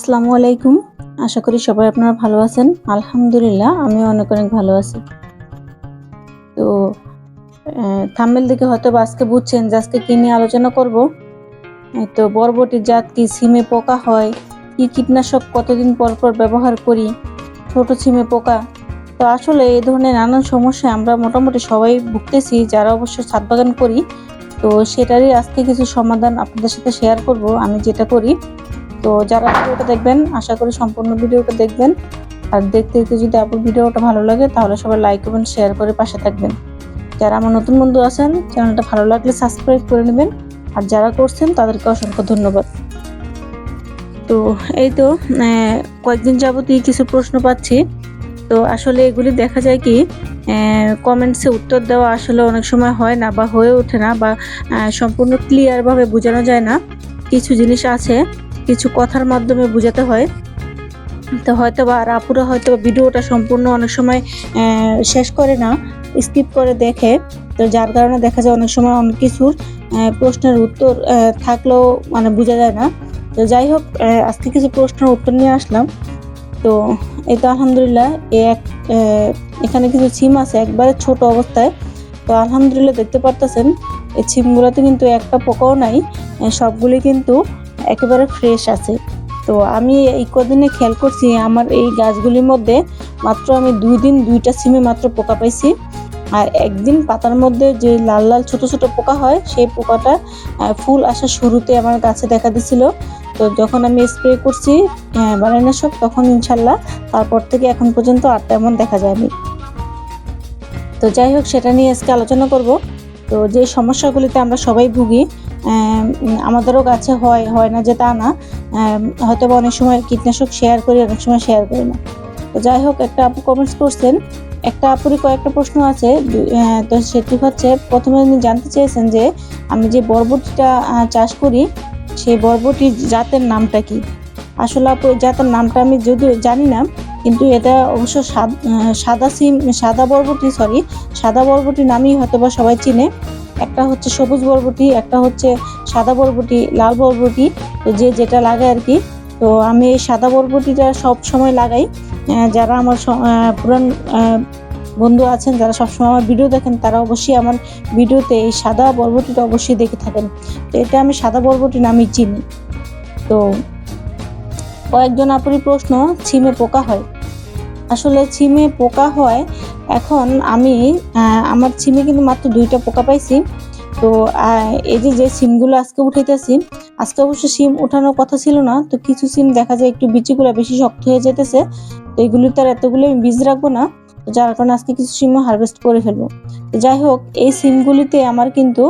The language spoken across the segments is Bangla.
আসসালামু আলাইকুম। আশা করি সবাই আপনারা ভালো আছেন। আলহামদুলিল্লাহ, আমিও অনেক অনেক ভালো আছি। তো থাম্বেল দেখে হয়তো আজকে বুঝছেন যে আজকে কি নিয়ে আলোচনা করব। তো বরবটির জাত কি, সিমে পোকা হয়, কি কীটনাশক কতদিন পর পর ব্যবহার করি, ছোট সিমে পোকা। তো আসলে এই ধরনের নানান সমস্যায় আমরা মোটামুটি সবাই ভুগতেছি, যারা অবশ্য ছাদ বাগান করি। তো সেটারই আজকে কিছু সমাধান আপনাদের সাথে শেয়ার করব। আমি যেটা করি তো যারা ভিডিওটা দেখবেন, আশা করি সম্পূর্ণ ভিডিওটা দেখবেন। আর দেখতে দেখতে যদি আপনার ভিডিওটা ভালো লাগে, তাহলে সবাই লাইক করবেন শেয়ার করে পাশে থাকবেন। যারা আমার নতুন বন্ধু আছেন, চ্যানেলটা ভালো লাগলে সাবস্ক্রাইব করে নেবেন। আর যারা করছেন, তাদেরকে অসংখ্য ধন্যবাদ। তো এই তো কয়েকদিন যাবতই কিছু প্রশ্ন পাচ্ছি। তো আসলে এগুলি দেখা যায় কি কমেন্টসে উত্তর দেওয়া আসলে অনেক সময় হয় না বা হয়ে ওঠে না বা সম্পূর্ণ ক্লিয়ারভাবে বোঝানো যায় না। কিছু জিনিস আছে কিছু কথার মাধ্যমে বোঝাতে হয়। তো হয়তো বা আর আপুরা হয়তো ভিডিওটা সম্পূর্ণ অনেক সময় শেষ করে না, স্কিপ করে দেখে। তো যার কারণে দেখা যায় অনেক সময় অনেক কিছুর প্রশ্নের উত্তর থাকলেও মানে বোঝা যায় না। তো যাই হোক আজকে কিছু প্রশ্নের উত্তর নিয়ে আসলাম। তো এই তো আলহামদুলিল্লাহ, এ এক এখানে কিছু ছিম আছে, একবারে ছোট অবস্থায়। তো আলহামদুলিল্লাহ দেখতে পারতেছেন, এই ছিমগুলোতে কিন্তু একটা পোকাও নাই সবগুলি কিন্তু একেবারে ফ্রেশ আছে। তো আমি এই কদিনে খেয়াল করছি, আমার এই গাছগুলির মধ্যে মাত্র আমি দুই দিন দুইটা সিমে মাত্র পোকা পাইছি। আর একদিন পাতার মধ্যে যে লাল লাল ছোট ছোট পোকা হয়, সেই পোকাটা ফুল আসার শুরুতে আমার গাছে দেখা দিছিল। তো যখন আমি স্প্রে করছি বানাইনাশক তখন ইনশাল্লাহ তারপর থেকে এখন পর্যন্ত আর তেমন দেখা যায়নি। তো যাই হোক, সেটা নিয়ে আজকে আলোচনা করব। তো যে সমস্যাগুলিতে আমরা সবাই ভুগি আমাদেরও গাছে হয় হয় না যে তা না। হয়তো বা অনেক সময় কীটনাশক শেয়ার করি, অনেক সময় শেয়ার করি না। তো যাই হোক, একটা আপু কমেন্টস করছেন। একটা আপুরই কয়েকটা প্রশ্ন আছে। তো সেটি হচ্ছে, প্রথমে উনি জানতে চেয়েছেন যে, আমি যে বরবটিটা চাষ করি, সেই বরবটি জাতের নামটা কি? আসলে আপু জাতের নামটা আমি যদিও জানি না কিন্তু এটা অবশ্য সাদ- সিম সাদা বরবটি সরি সাদা বরবটি নামেই হয়তো বা সবাই চিনে। একটা হচ্ছে সবুজ বরবটি, একটা হচ্ছে সাদা বরবটি, লাল বরবটি, তো যে যেটা লাগায় আর কি। তো আমি এই সাদা বরবটিটা সব সময় লাগাই। যারা আমার পুরান বন্ধু আছেন, যারা সবসময় আমার ভিডিও দেখেন, তারা অবশ্যই আমার ভিডিওতে এই সাদা বরবটিটা অবশ্যই দেখে থাকেন। তো এটা আমি সাদা বরবটি নামই চিনি। তো কয়েকজন আপুরি প্রশ্ন, ছিমে পোকা হয়। আসলে ছিমে পোকা হয়, এখন আমি আমার ছিমে কিন্তু মাত্র দুইটা পোকা পাইছি। তো এই যে যে সিমগুলো আজকে উঠাইতেছি, আজকে অবশ্য সিম ওঠানোর কথা ছিল না, তো কিছু সিম দেখা যায় একটু বিচিগুলো বেশি শক্ত হয়ে যেতেছে তো এগুলি তার এতগুলো আমি বীজ রাখব না, তো যার কারণে আজকে কিছু সিমও হারভেস্ট করে ফেলব। যাই হোক, এই সিমগুলিতে আমার কিন্তু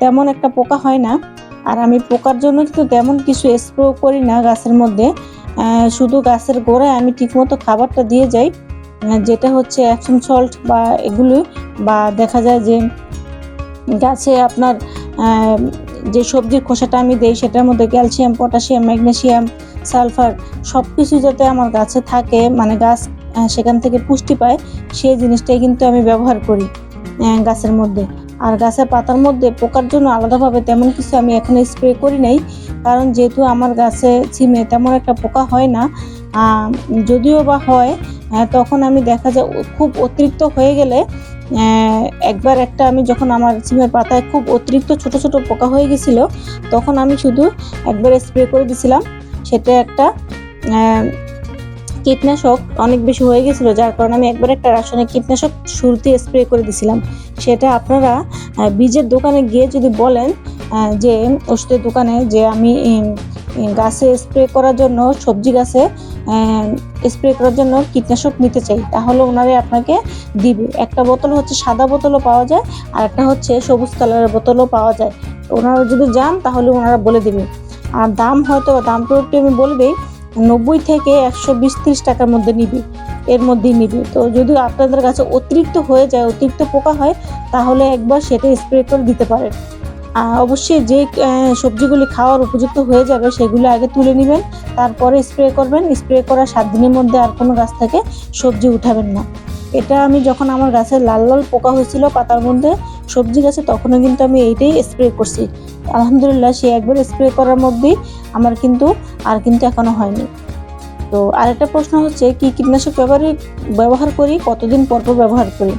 তেমন একটা পোকা হয় না। আর আমি পোকার জন্য কিন্তু তেমন কিছু স্প্রে করি না গাছের মধ্যে। শুধু গাছের গোড়ায় আমি ঠিকমতো খাবারটা দিয়ে যাই যেটা হচ্ছে অ্যাপসন সল্ট বা এগুলো, বা দেখা যায় যে গাছে আপনার যে সবজির খোসাটা আমি দেই সেটার মধ্যে ক্যালসিয়াম, পটাশিয়াম, ম্যাগনেসিয়াম, সালফার সব কিছু যাতে আমার গাছে থাকে মানে গাছ সেখান থেকে পুষ্টি পায়, সেই জিনিসটাই কিন্তু আমি ব্যবহার করি গাছের মধ্যে। আর গাছের পাতার মধ্যে পোকার জন্য আলাদাভাবে তেমন কিছু আমি এখনও স্প্রে করি নাই, কারণ যেহেতু আমার গাছে ছিমে তেমন একটা পোকা হয় না যদিও বা হয় তখন আমি দেখা যায় খুব অতিরিক্ত হয়ে গেলে একবার একটা আমি যখন আমার সিমের পাতায় খুব অতিরিক্ত ছোট ছোট পোকা হয়ে গেছিল, তখন আমি শুধু একবার স্প্রে করে দিছিলাম, সেটা একটা কীটনাশক অনেক বেশি হয়ে গেছিল, যার কারণে আমি একবার একটা রাসায়নিক কীটনাশক শুরুতে স্প্রে করে দিছিলাম। সেটা আপনারা বীজের দোকানে গিয়ে যদি বলেন যে ওষুধের দোকানে যে আমি গাছে স্প্রে করার জন্য, সবজি গাছে স্প্রে করার জন্য কীটনাশক নিতে চাই, তাহলে ওনারা আপনাকে দিবে। একটা বোতল হচ্ছে সাদা বোতলও পাওয়া যায়, আর একটা হচ্ছে সবুজ কালারের বোতলও পাওয়া যায়। ওনারা যদি যান, তাহলে ওনারা বলে দিবে। আর দাম হয়তো দামটা একটু আমি বলে দিই নব্বই থেকে একশো বিশ ত্রিশ টাকার মধ্যে নিবে, এর মধ্যেই নিবে। তো যদি আপনাদের কাছে অতিরিক্ত হয়ে যায়, অতিরিক্ত পোকা হয়, তাহলে একবার সেটা স্প্রে করে দিতে পারেন। অবশ্যই যে সবজিগুলি খাওয়ার উপযুক্ত হয়ে যাবে, সেগুলো আগে তুলে নেবেন, তারপরে স্প্রে করবেন। স্প্রে করার সাত দিনের মধ্যে আর কোনো গাছ থেকে সবজি উঠাবেন না। এটা আমি যখন আমার গাছে লাল লাল পোকা হয়েছিল পাতার মধ্যে, সবজি গাছে, তখনও কিন্তু আমি এইটাই স্প্রে করছি। আলহামদুলিল্লাহ, সে একবার স্প্রে করার মধ্যেই আমার কিন্তু আর কিন্তু এখনও হয়নি। তো আরেকটা প্রশ্ন হচ্ছে কি কীটনাশক ব্যবহারই ব্যবহার করি কতদিন পর পর ব্যবহার করি?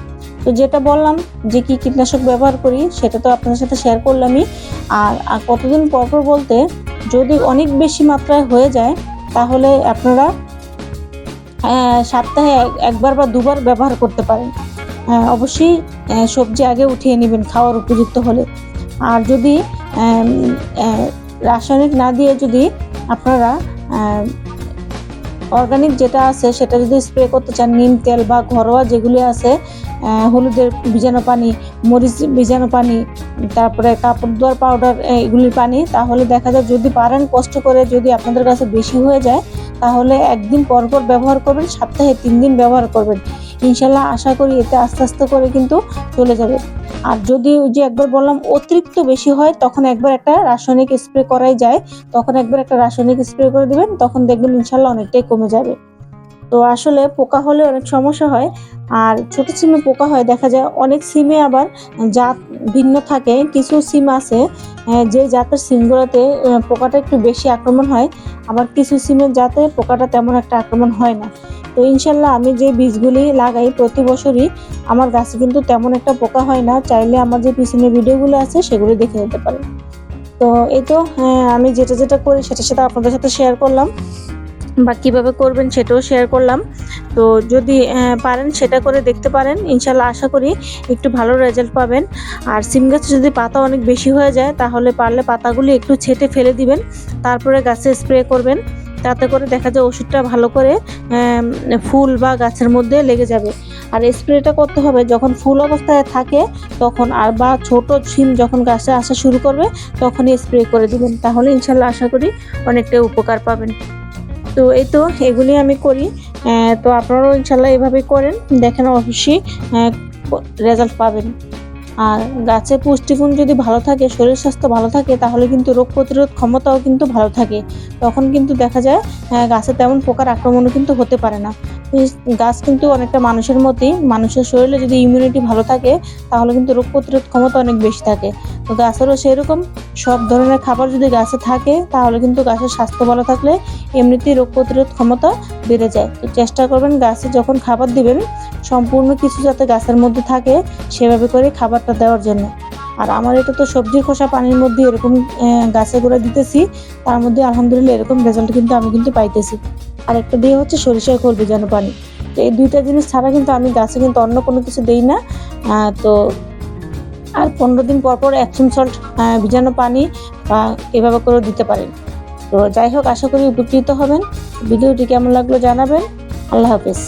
তো যেটা বললাম যে কি কীটনাশক ব্যবহার করি সেটা তো আপনাদের সাথে শেয়ার করলামই। আর আর কতদিন পর পর বলতে যদি অনেক বেশি মাত্রায় হয়ে যায় তাহলে আপনারা সপ্তাহে এক- একবার বা দুবার ব্যবহার করতে পারেন। আহ, অবশ্যই সবজি আগে উঠিয়ে নেবেন খাওয়ার উপযুক্ত হলে। আর যদি রাসায়নিক না দিয়ে যদি আপনারা অর্গানিক যেটা আছে সেটা যদি স্প্রে করতে চান, নিম তেল বা ঘরোয়া যেগুলি আছে হলুদের বীজাণু পানি, মরিচ বীজাণু পানি, তারপরে কাপড় ধোয়ার পাউডার এগুলির পানি, তাহলে দেখা যায় যদি পারেন কষ্ট করে যদি আপনাদের কাছে বেশি হয়ে যায়, তাহলে একদিন পর পর ব্যবহার করবেন, সপ্তাহে তিন দিন ব্যবহার করবেন। ইনশাল্লাহ আশা করি এতে আস্তে আস্তে করে কিন্তু চলে যাবে। আর যদি ওই যে একবার বললাম অতিরিক্ত বেশি হয়, তখন একবার একটা রাসায়নিক স্প্রে করাই যায়। তখন একবার একটা রাসায়নিক স্প্রে করে দিবেন, তখন দেখবেন ইনশাল্লাহ অনেকটাই কমে যাবে। তো আসলে পোকা হলে অনেক সমস্যা হয়। আর ছোট সিমে পোকা হয়, দেখা যায় অনেক সিমে আবার জাত ভিন্ন থাকে। কিছু সিম আছে যে জাতের সিমগুলোতে পোকাটা একটু বেশি আক্রমণ হয়। আবার কিছু সিমের জাতে পোকাটা তেমন একটা আক্রমণ হয় না। তো ইনশাল্লাহ আমি যে বীজগুলি লাগাই প্রতি বছরই আমার গাছে কিন্তু তেমন একটা পোকা হয় না। চাইলে আমার যে পিছনে ভিডিওগুলো আছে সেগুলো দেখে নিতে পারেন। তো এই তো হ্যাঁ, আমি যেটা যেটা করি সেটা সেটা আপনাদের সাথে শেয়ার করলাম। বা কীভাবে করবেন সেটাও শেয়ার করলাম। তো যদি পারেন সেটা করে দেখতে পারেন। ইনশাল্লাহ আশা করি একটু ভালো রেজাল্ট পাবেন। আর সিম গাছে যদি পাতা অনেক বেশি হয়ে যায় তাহলে পারলে পাতাগুলি একটু ছেটে ফেলে দিবেন। তারপরে গাছে স্প্রে করবেন। তাতে করে দেখা যায় ওষুধটা ভালো করে ফুল বা গাছের মধ্যে লেগে যাবে। আর স্প্রেটা করতে হবে, যখন ফুল অবস্থায় থাকে, তখন আর বা ছোট ছিম যখন গাছে আসা শুরু করবে, তখনই স্প্রে করে দিবেন। তাহলে ইনশাল্লাহ আশা করি অনেকটাই উপকার পাবেন। তো এই তো, এগুলি আমি করি। তো আপনারাও ইনশাল্লাহ এভাবে করেন। দেখেন অবশ্যই রেজাল্ট পাবেন। আর গাছের পুষ্টিগুণ যদি ভালো থাকে, শরীর স্বাস্থ্য ভালো থাকে, তাহলে কিন্তু রোগ প্রতিরোধ ক্ষমতাও কিন্তু ভালো থাকে। তখন কিন্তু দেখা যায় গাছে তেমন পোকার আক্রমণও কিন্তু হতে পারে না। গাছ কিন্তু অনেকটা মানুষের মতোই। মানুষের শরীরে যদি ইমিউনিটি ভালো থাকে, তাহলে কিন্তু রোগ প্রতিরোধ ক্ষমতা অনেক বেশি থাকে। তো গাছেরও সেরকম সব ধরনের খাবার যদি গাছে থাকে, তাহলে কিন্তু গাছের স্বাস্থ্য ভালো থাকলে এমনিতেই রোগ প্রতিরোধ ক্ষমতা বেড়ে যায়। তো চেষ্টা করবেন গাছে যখন খাবার দিবেন, সম্পূর্ণ কিছু যাতে গাছের মধ্যে থাকে, সেভাবে করে খাবারটা দেওয়ার জন্য। আর আমার এটা তো সবজির খোসা পানির মধ্যে এরকম গাছে করে দিতেছি, তার মধ্যে আলহামদুলিল্লাহ এরকম রেজাল্ট কিন্তু আমি কিন্তু পাইতেছি। আর একটা দিয়ে হচ্ছে সরিষার খোল ভেজানো পানি। তো এই দুইটা জিনিস ছাড়া কিন্তু আমি গাছে কিন্তু অন্য কোনো কিছু দিই না। তো আর পনেরো দিন পর পর অ্যাকশন সল্ট ভিজানো পানি বা এভাবে করেও দিতে পারেন। তো যাই হোক, আশা করি উপকৃত হবেন। ভিডিওটি কেমন লাগল জানাবেন। আল্লাহ হাফেজ।